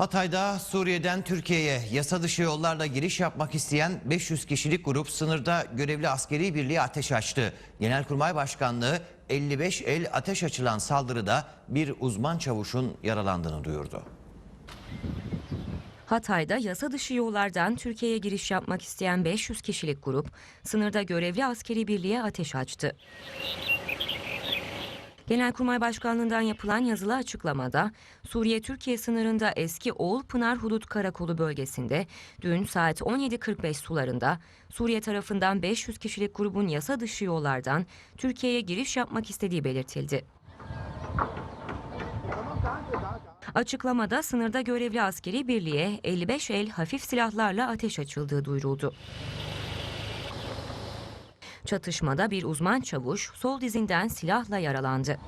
Hatay'da Suriye'den Türkiye'ye yasa dışı yollarla giriş yapmak isteyen 500 kişilik grup sınırda görevli askeri birliğe ateş açtı. Genelkurmay Başkanlığı 55 el ateş açılan saldırıda bir uzman çavuşun yaralandığını duyurdu. Hatay'da yasa dışı yollardan Türkiye'ye giriş yapmak isteyen 500 kişilik grup sınırda görevli askeri birliğe ateş açtı. Genelkurmay Başkanlığı'ndan yapılan yazılı açıklamada Suriye-Türkiye sınırında eski Oğul Pınar Hudut Karakolu bölgesinde dün saat 17.45 sularında Suriye tarafından 500 kişilik grubun yasa dışı yollardan Türkiye'ye giriş yapmak istediği belirtildi. Açıklamada sınırda görevli askeri birliğe 55 el hafif silahlarla ateş açıldığı duyuruldu. Çatışmada bir uzman çavuş sol dizinden silahla yaralandı.